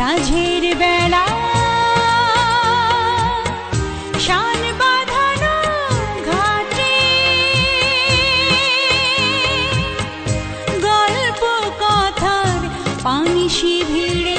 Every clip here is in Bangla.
সাঝের বেলা। শান বাঁধানো পানি শিভিড়ে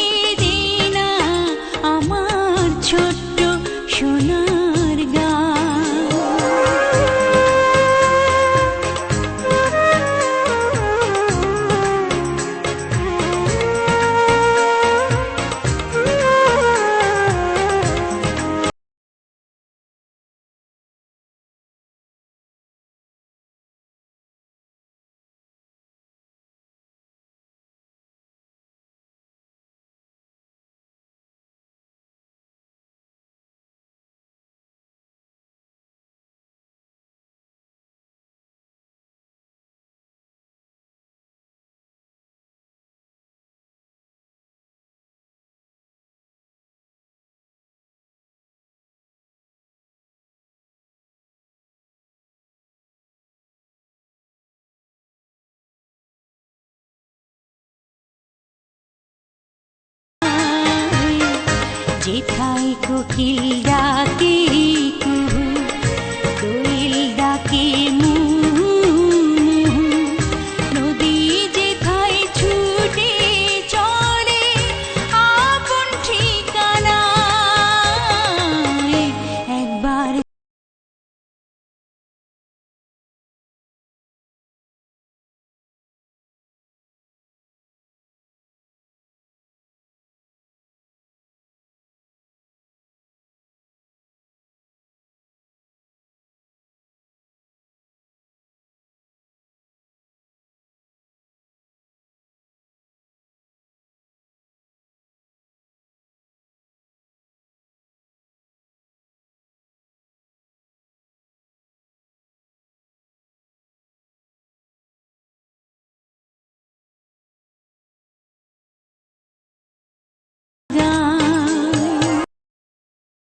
কোকিল ডাক